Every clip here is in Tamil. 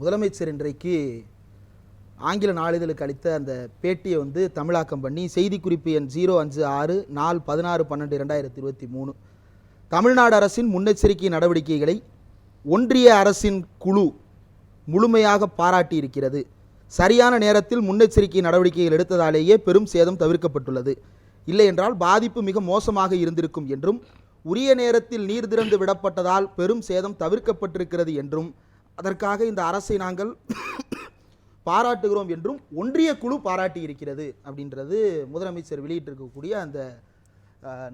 முதலமைச்சர் இன்றைக்கு ஆங்கில நாளிதழுக்கு அளித்த அந்த பேட்டியை வந்து தமிழாக்கம் பண்ணி செய்திக்குறிப்பு எண் ஜீரோ அஞ்சு ஆறு நாள் பதினாறு பன்னெண்டு இரண்டாயிரத்தி இருபத்தி மூணு. தமிழ்நாடு அரசின் முன்னெச்சரிக்கை நடவடிக்கைகளை ஒன்றிய அரசின் குழு முழுமையாக பாராட்டி இருக்கிறது சரியான நேரத்தில் முன்னெச்சரிக்கை நடவடிக்கைகள் எடுத்ததாலேயே பெரும் சேதம் தவிர்க்கப்பட்டுள்ளது. இல்லை என்றால் பாதிப்பு மிக மோசமாக இருந்திருக்கும் என்றும் உரிய நேரத்தில் நீர் திறந்து விடப்பட்டதால் பெரும் சேதம் தவிர்க்கப்பட்டிருக்கிறது என்றும் அதற்காக இந்த அரசை நாங்கள் பாராட்டுகிறோம் என்றும் ஒன்றிய குழு பாராட்டி இருக்கிறது அப்படின்றது முதலமைச்சர் வெளியிட்டிருக்கக்கூடிய அந்த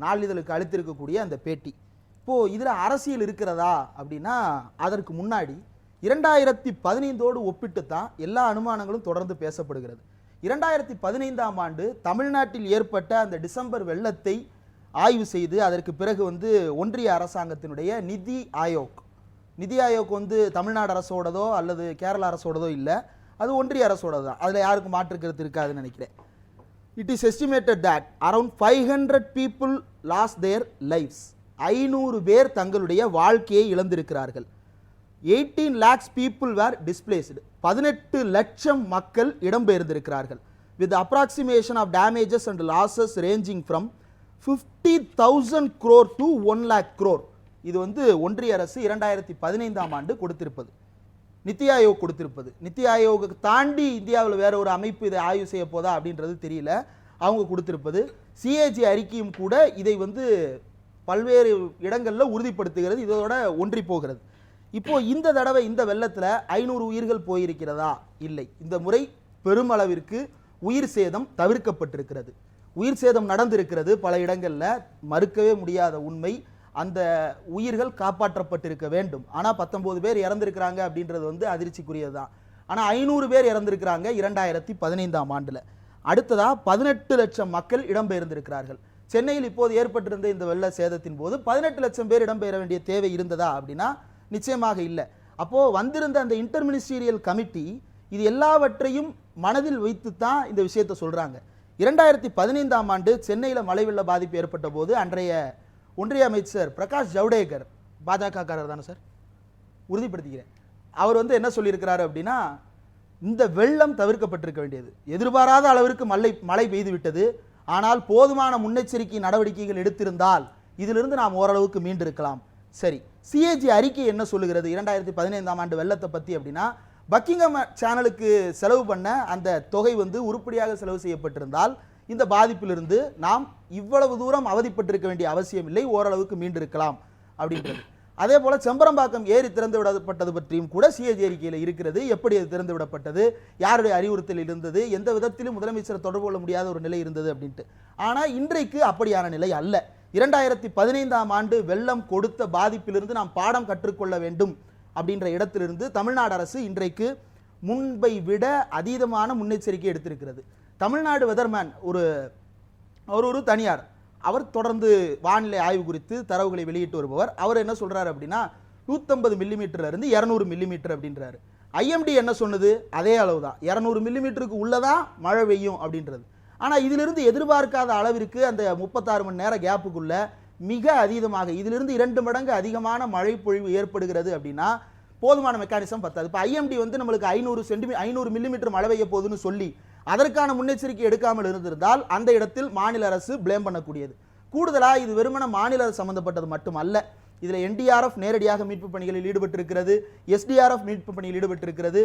நாளிதழுக்கு அளித்திருக்கக்கூடிய அந்த பேட்டி. இப்போது இதில் அரசியல் இருக்கிறதா அப்படின்னா அதற்கு முன்னாடி இரண்டாயிரத்தி பதினைந்தோடு ஒப்பிட்டு தான் எல்லா அனுமானங்களும் தொடர்ந்து பேசப்படுகிறது. இரண்டாயிரத்தி பதினைந்தாம் ஆண்டு தமிழ்நாட்டில் ஏற்பட்ட அந்த டிசம்பர் வெள்ளத்தை ஆய்வு செய்து அதற்கு பிறகு வந்து ஒன்றிய அரசாங்கத்தினுடைய நிதி ஆயோக் நிதி ஆயோக் வந்து தமிழ்நாடு அரசோடதோ அல்லது கேரளா அரசோடதோ இல்லை. அது ஒன்றிய அரசோடது தான். அதில் யாருக்கும் மாற்று கருத்து இருக்காதுன்னு நினைக்கிறேன். It is estimated that around five hundred people loss their lifes ஐநூறு பேர் தங்களுடைய வாழ்க்கையை இழந்திருக்கிறார்கள். Eighteen lakhs people were displaced பதினெட்டு லட்சம் மக்கள் இடம்பெயர்ந்திருக்கிறார்கள். With approximation of damages and losses ranging from fifty thousand crore to one lakh crore இது வந்து ஒன்றிய அரசு இரண்டாயிரத்தி பதினைந்தாம் ஆண்டு கொடுத்திருப்பது. நித்தி ஆயோக் கொடுத்திருப்பது. நித்தி ஆயோக்கு தாண்டி இந்தியாவில் வேற ஒரு அமைப்பு இதை ஆய்வு செய்ய போதா அப்படின்றது தெரியல. அவங்க கொடுத்திருப்பது. சிஏஜி அறிக்கையும் கூட இதை வந்து பல்வேறு இடங்களில் உறுதிப்படுத்துகிறது. இதோட ஒன்றி போகிறது. இப்போ இந்த தடவை இந்த வெள்ளத்தில் ஐநூறு உயிர்கள் போயிருக்கிறதா? இல்லை. இந்த முறை பெருமளவிற்கு உயிர் சேதம் தவிர்க்கப்பட்டிருக்கிறது. உயிர் சேதம் நடந்திருக்கிறது பல இடங்களில். மறுக்கவே முடியாத உண்மை. அந்த உயிர்கள் காப்பாற்றப்பட்டிருக்க வேண்டும். ஆனால் பத்தொம்போது பேர் இறந்திருக்கிறாங்க அப்படின்றது வந்து அதிர்ச்சிக்குரியது தான் ஆனால் ஐநூறு பேர் இறந்திருக்கிறாங்க இரண்டாயிரத்தி பதினைந்தாம் ஆண்டில். அடுத்ததாக பதினெட்டு லட்சம் மக்கள் இடம்பெயர்ந்திருக்கிறார்கள். சென்னையில் இப்போது ஏற்பட்டிருந்த இந்த வெள்ள சேதத்தின் போது பதினெட்டு லட்சம் பேர் இடம்பெயர வேண்டிய தேவை இருந்ததா அப்படின்னா நிச்சயமாக இல்லை. அப்போது வந்திருந்த அந்த இன்டர்மினிஸ்டீரியல் கமிட்டி இது எல்லாவற்றையும் மனதில் வைத்து தான் இந்த விஷயத்தை சொல்கிறாங்க இரண்டாயிரத்தி பதினைந்தாம் ஆண்டு சென்னையில் மழை வெள்ள பாதிப்பு ஏற்பட்ட போது அன்றைய ஒன்றிய அமைச்சர் பிரகாஷ் ஜவ்டேகர் பாஜகக்காரர் தானே சார்? உறுதிப்படுத்திக்கிறேன். அவர் வந்து என்ன சொல்லியிருக்கிறாரு அப்படின்னா இந்த வெள்ளம் தவிர்க்கப்பட்டிருக்க வேண்டியது. எதிர்பாராத அளவிற்கு மழை மழை பெய்து விட்டது ஆனால் போதுமான முன்னெச்சரிக்கை நடவடிக்கைகள் எடுத்திருந்தால் இதிலிருந்து நாம் ஓரளவுக்கு மீண்டிருக்கலாம். சரி சிஏஜி அறிக்கை என்ன சொல்லுகிறது? இரண்டாயிரத்தி பதினைந்தாம் ஆண்டு வெள்ளத்தை பற்றி அப்படின்னா பக்கிங்கம் சேனலுக்கு செலவு பண்ண அந்த தொகை வந்து உருப்படியாக செலவு செய்யப்பட்டிருந்தால் இந்த பாதிப்பிலிருந்து நாம் இவ்வளவு தூரம் அவதிப்பட்டிருக்க வேண்டிய அவசியம் இல்லை ஓரளவுக்கு மீண்டிருக்கலாம் அப்படின்றது. அதே போல செம்பரம்பாக்கம் ஏரி திறந்து விடப்பட்டது பற்றியும் கூட சிஏஜி அறிக்கையில் இருக்கிறது. எப்படி அது திறந்து விடப்பட்டது? யாருடைய அறிவுறுத்தல் இருந்தது? எந்த விதத்திலும் முதலமைச்சர் தொடர்பு கொள்ள முடியாத ஒரு நிலை இருந்தது அப்படின்ட்டு. ஆனால் இன்றைக்கு அப்படியான நிலை அல்ல. இரண்டாயிரத்தி பதினைந்தாம் ஆண்டு வெள்ளம் கொடுத்த பாதிப்பிலிருந்து நாம் பாடம் கற்றுக்கொள்ள வேண்டும் அப்படின்ற இடத்திலிருந்து தமிழ்நாடு அரசு இன்றைக்கு முன்பை விட அதீதமான முன்னெச்சரிக்கை எடுத்திருக்கிறது. தமிழ்நாடு வெதர்மேன் ஒரு அவர் ஒரு தனியார். அவர் தொடர்ந்து வானிலை ஆய்வு குறித்து தரவுகளை வெளியிட்டு வருபவர். அவர் என்ன சொல்கிறார் அப்படின்னா நூற்றம்பது மில்லிமீட்டர்லேருந்து இரநூறு மில்லிமீட்டர் அப்படின்றாரு. ஐஎம்டி என்ன சொன்னது? அதே அளவு தான் இரநூறு மில்லிமீட்டருக்கு உள்ளதான் மழை பெய்யும் அப்படின்றது. ஆனால் இதிலிருந்து எதிர்பார்க்காத அளவிற்கு அந்த முப்பத்தாறு மணி நேர கேப்புக்குள்ள மிக அதீதமாக இதிலிருந்து இரண்டு மடங்கு அதிகமான மழை பொழிவு ஏற்படுகிறது அப்படின்னா போதுமான மெக்கானிசம் பத்தாது. இப்போ ஐஎம்டி வந்து நம்மளுக்கு ஐநூறு சென்டிமீ ஐநூறு மில்லிமீட்டர் மழை பெய்ய போகுதுன்னு சொல்லி அதற்கான முன்னெச்சரிக்கை எடுக்காமல் இருந்திருந்தால் அந்த இடத்தில் மாநில அரசு ப்ளேம் பண்ணக்கூடியது. கூடுதலாக இது வெறுமன மாநில அரசு சம்பந்தப்பட்டது மட்டுமல்ல இதில் என்டிஆர்எஃப் நேரடியாக மீட்பு பணிகளில் ஈடுபட்டிருக்கிறது எஸ்டிஆர்எஃப் மீட்பு பணியில் ஈடுபட்டிருக்கிறது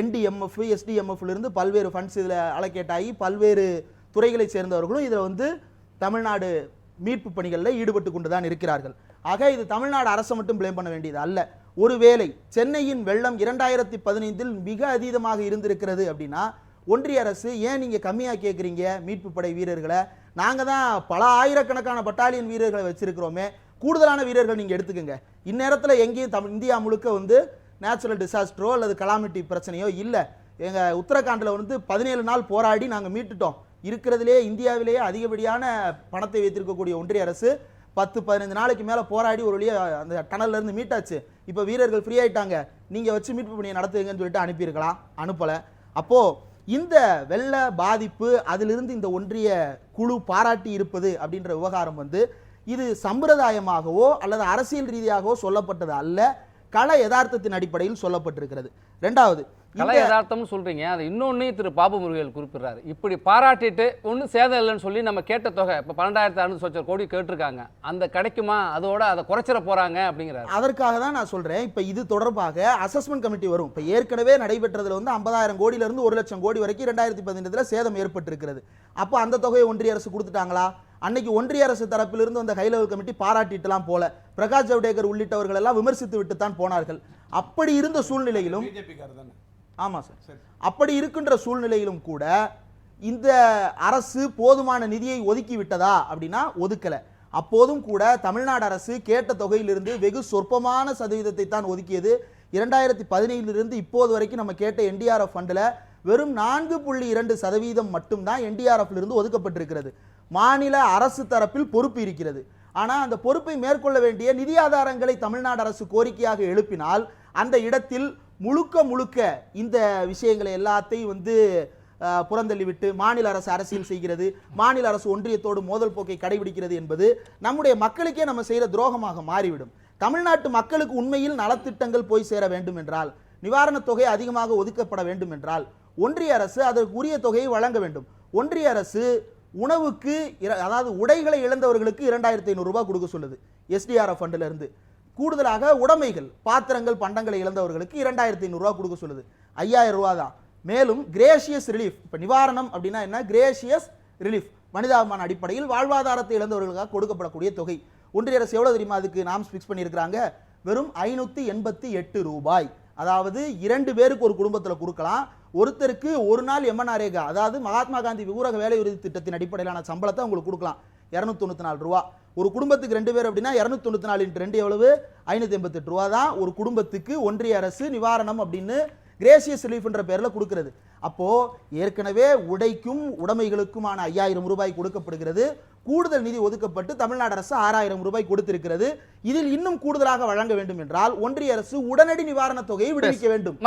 என்டிஎம்எஃப் எஸ்டிஎம்எஃப்லிருந்து பல்வேறு ஃபண்ட்ஸ் இதில் அலோகேட் ஆகி பல்வேறு துறைகளைச் சேர்ந்தவர்களும் இதில் வந்து தமிழ்நாடு மீட்பு பணிகளில் ஈடுபட்டு கொண்டு தான் இருக்கிறார்கள். ஆக இது தமிழ்நாடு அரசை மட்டும் ப்ளேம் பண்ண வேண்டியது அல்ல. ஒருவேளை சென்னையின் வெள்ளம் இரண்டாயிரத்தி பதினைந்தில் மிக அதீதமாக இருந்திருக்கிறது அப்படின்னா ஒன்றிய அரசு ஏன் நீங்கள் கம்மியாக கேட்குறீங்க மீட்பு படை வீரர்களை. நாங்கள் தான் பல ஆயிரக்கணக்கான பட்டாலியன் வீரர்களை வச்சுருக்கிறோமே. கூடுதலான வீரர்கள் நீங்கள் எடுத்துக்கோங்க. இந்நேரத்தில் எங்கேயும் தமிழ் இந்தியா முழுக்க வந்து நேச்சுரல் டிசாஸ்டரோ அல்லது கலாமிட்டி பிரச்சனையோ இல்லை. எங்கள் உத்தரகாண்டில் வந்து பதினேழு நாள் போராடி நாங்கள் மீட்டுட்டோம். இருக்கிறதுலே இந்தியாவிலேயே அதிகப்படியான பணத்தை வைத்திருக்கக்கூடிய ஒன்றிய அரசு பத்து பதினஞ்சு நாளைக்கு மேலே போராடி ஒரு வழியாக அந்த டனல்ல இருந்து மீட்டாச்சு. இப்போ வீரர்கள் ஃப்ரீ ஆகிட்டாங்க நீங்கள் வச்சு மீட்பு பணியை நடத்துங்கன்னு சொல்லிட்டு அனுப்பியிருக்கலாம். அனுப்பலை. அப்போது இந்த வெள்ள பாதிப்பு அதிலிருந்து இந்த ஒன்றிய குழு பாராட்டி இருப்பது அப்படின்ற விவகாரம் வந்து இது சம்பிரதாயமாகவோ அல்லது அரசியல் ரீதியாகவோ சொல்லப்பட்டது அல்ல. கள யதார்த்தத்தின் அடிப்படையில் சொல்லப்பட்டிருக்கிறது. ரெண்டாவது கலை யதார்த்தம்னு சொல்றீங்க. அது இன்னொன்னையும் திரு பாபு முருகல் குறிப்பிடுறாரு. இப்படி பாராட்டிட்டு ஒன்றும் சேதம் இல்லைன்னு சொல்லி நம்ம கேட்ட தொகை இப்போ பன்னெண்டாயிரத்தி அறுநூறு சொச்சம் கோடி கேட்டிருக்காங்க. அந்த கிடைக்குமா? அதோட அதை குறைச்சிட போறாங்க அப்படிங்கிறாரு. அதற்காக தான் நான் சொல்றேன். இப்போ இது தொடர்பாக அசஸ்மெண்ட் கமிட்டி வரும். இப்போ ஏற்கனவே நடைபெற்றதுல வந்து ஐம்பதாயிரம் கோடியில இருந்து ஒரு லட்சம் கோடி வரைக்கும் ரெண்டாயிரத்தி பதினெட்டுல சேதம் ஏற்பட்டிருக்கிறது. அப்போ அந்த தொகையை ஒன்றிய அரசு கொடுத்துட்டாங்களா? அன்னைக்கு ஒன்றிய அரசு தரப்பிலிருந்து வந்த ஹை லெவல் கமிட்டி பாராட்டிட்டுலாம் போல. பிரகாஷ் ஜவடேகர் உள்ளிட்டவர்கள் எல்லாம் விமர்சித்து விட்டு தான் போனார்கள். அப்படி இருந்த சூழ்நிலையிலும் பிஜேபிக்காரர் தானே ஆமா சார். அப்படி இருக்கின்ற சூழ்நிலையிலும் கூட இந்த அரசு போதுமான நிதியை ஒதுக்கி விட்டதா அப்படின்னா ஒதுக்கல. அப்போதும் கூட தமிழ்நாடு அரசு கேட்ட தொகையிலிருந்து வெகு சொற்பமான சதவீதத்தை தான் ஒதுக்கியது. இரண்டாயிரத்தி பதினேழிலிருந்து இப்போது வரைக்கும் நம்ம கேட்ட என்டிஆர்எஃப் ஃபண்டில் வெறும் நான்கு புள்ளி இரண்டு சதவீதம் மட்டும்தான் என்டிஆர்எஃப்ல இருந்து ஒதுக்கப்பட்டிருக்கிறது. மாநில அரசு தரப்பில் பொறுப்பு இருக்கிறது. ஆனால் அந்த பொறுப்பை மேற்கொள்ள வேண்டிய நிதி ஆதாரங்களை தமிழ்நாடு அரசு கோரிக்கையாக எழுப்பினால் அந்த இடத்தில் முழுக்க முழுக்க இந்த விஷயங்களை எல்லாத்தையும் வந்து புறந்தள்ளிவிட்டு மாநில அரசு அரசியல் செய்கிறது மாநில அரசு ஒன்றியத்தோடு மோதல் போக்கை கடைபிடிக்கிறது என்பது நம்முடைய மக்களுக்கே நம்ம செய்கிற துரோகமாக மாறிவிடும். தமிழ்நாட்டு மக்களுக்கு உண்மையில் நலத்திட்டங்கள் போய் சேர வேண்டும் என்றால் நிவாரணத் தொகை அதிகமாக ஒதுக்கப்பட வேண்டும் என்றால் ஒன்றிய அரசு அதற்கு உரிய தொகையை வழங்க வேண்டும். ஒன்றிய அரசு உணவுக்கு இர- அதாவது உடைகளை இழந்தவர்களுக்கு இரண்டாயிரத்தி ஐநூறுரூபா கொடுக்க சொல்லுது எஸ்டிஆர்எஃப் ஃபண்டிலிருந்து கூடுதலாக உடைமைகள் பாத்திரங்கள் பண்டங்களை இழந்தவர்களுக்கு இரண்டாயிரத்தி ஐநூறுரூவா கொடுக்க சொல்லுது. ஐயாயிரம் ரூபா தான். மேலும் கிரேஷியஸ் ரிலீஃப் இப்போ நிவாரணம் அப்படின்னா என்ன? கிரேஷியஸ் ரிலீஃப் மனிதாபிமான அடிப்படையில் வாழ்வாதாரத்தை இழந்தவர்களுக்காக கொடுக்கப்படக்கூடிய தொகை. ஒன்றிய அரசு எவ்வளோ தெரியுமா? அதுக்கு நாம்ஸ் ஃபிக்ஸ் பண்ணியிருக்கிறாங்க. வெறும் ஐநூற்றி எண்பத்தி எட்டு ரூபாய். அதாவது இரண்டு பேருக்கு ஒரு குடும்பத்தில் கொடுக்கலாம் ஒருத்தருக்கு ஒரு நாள் எம்என்ஆர்ஏகா அதாவது மகாத்மா காந்தி ஊரக வேலை உறுதி திட்டத்தின் அடிப்படையிலான சம்பளத்தை உங்களுக்கு கொடுக்கலாம். இரநூத்தி தொண்ணூற்றி நாலு ரூபா. ஒரு குடும்பத்துக்கு ரெண்டு பேர் அப்படின்னா இரநூத்தி தொண்ணூற்றி நாலு இன்ட்டு ரெண்டு எவ்வளவு? ஐநூற்றி எண்பத்தெட்டு ரூபா தான் ஒரு குடும்பத்துக்கு ஒன்றிய அரசு நிவாரணம் அப்படின்னு கிரேசியஸ் ரிலீஃப்ன்ற பேரில் கொடுக்கிறது. அப்போ ஏற்கனவே உடைக்கும் உடைமைகளுக்குமான ஐயாயிரம் ரூபாய் கொடுக்கப்படுகிறது. கூடுதல் நிதி ஒதுக்கப்பட்டு தமிழ்நாடு அரசு ஆறாயிரம் ரூபாய் கொடுத்திருக்கிறது. இதில் இன்னும் கூடுதலாக வழங்க வேண்டும் என்றால் ஒன்றிய அரசு உடனடி நிவாரணத் தொகையை விடுவிக்க வேண்டும்.